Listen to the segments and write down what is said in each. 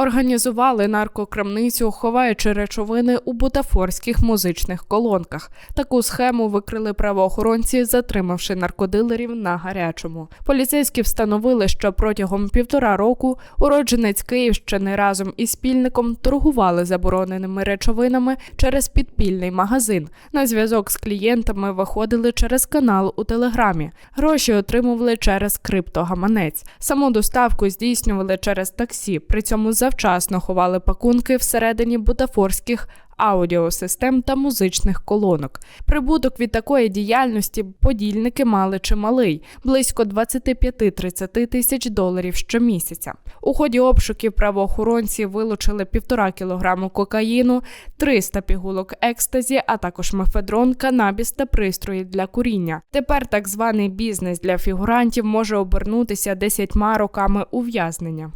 Організували наркокрамницю, ховаючи речовини у бутафорських музичних колонках. Таку схему викрили правоохоронці, затримавши наркодилерів на гарячому. Поліцейські встановили, що протягом півтора року уродженець Київщини разом із спільником торгували забороненими речовинами через підпільний магазин. На зв'язок з клієнтами виходили через канал у телеграмі. Гроші отримували через криптогаманець. Саму доставку здійснювали через таксі. При цьому завчасно ховали пакунки всередині бутафорських аудіосистем та музичних колонок. Прибуток від такої діяльності подільники мали чималий близько 25-30 тисяч доларів щомісяця. У ході обшуків правоохоронці вилучили півтора кілограму кокаїну, 300 пігулок екстазі, а також мефедрон, канабіс та пристрої для куріння. Тепер так званий бізнес для фігурантів може обернутися 10 роками ув'язнення.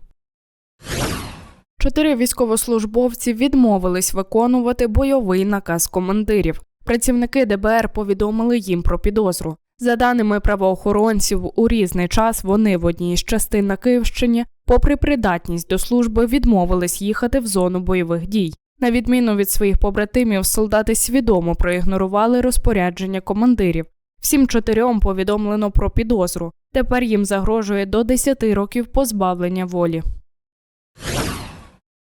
Чотири військовослужбовці відмовились виконувати бойовий наказ командирів. Працівники ДБР повідомили їм про підозру. За даними правоохоронців, у різний час вони в одній з частин на Київщині, попри придатність до служби, відмовились їхати в зону бойових дій. На відміну від своїх побратимів, солдати свідомо проігнорували розпорядження командирів. Всім чотирьом повідомлено про підозру. Тепер їм загрожує до 10 років позбавлення волі.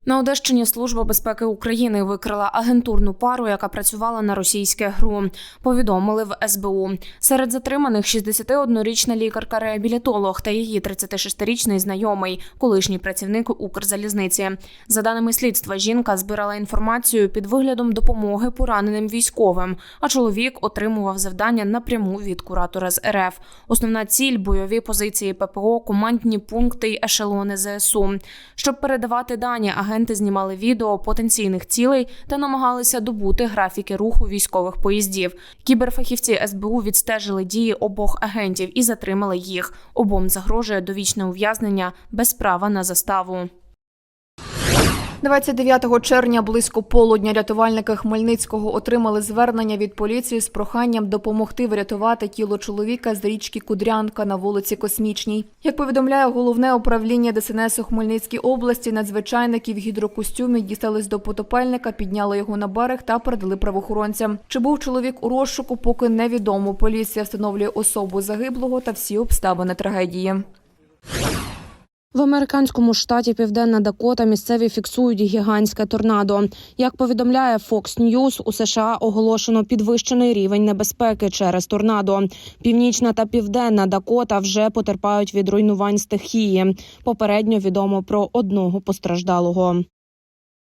На Одещині Служба безпеки України викрила агентурну пару, яка працювала на російське ГРУ. Повідомили в СБУ. Серед затриманих 61-річна лікарка-реабілітолог та її 36-річний знайомий, колишній працівник Укрзалізниці. За даними слідства, жінка збирала інформацію під виглядом допомоги пораненим військовим, а чоловік отримував завдання напряму від куратора з РФ. Основна ціль бойові позиції ППО, командні пункти й ешелони ЗСУ. Щоб передавати дані, агенти знімали відео потенційних цілей та намагалися добути графіки руху військових поїздів. Кіберфахівці СБУ відстежили дії обох агентів і затримали їх. Обом загрожує довічне ув'язнення без права на заставу. 29 червня близько полудня рятувальники Хмельницького отримали звернення від поліції з проханням допомогти врятувати тіло чоловіка з річки Кудрянка на вулиці Космічній. Як повідомляє головне управління ДСНС у Хмельницькій області, надзвичайники в гідрокостюмі дістались до потопельника, підняли його на берег та передали правоохоронцям. Чи був чоловік у розшуку, поки невідомо. Поліція встановлює особу загиблого та всі обставини трагедії. В американському штаті Південна Дакота місцеві фіксують гігантське торнадо. Як повідомляє Fox News, у США оголошено підвищений рівень небезпеки через торнадо. Північна та південна Дакота вже потерпають від руйнувань стихії. Попередньо відомо про одного постраждалого.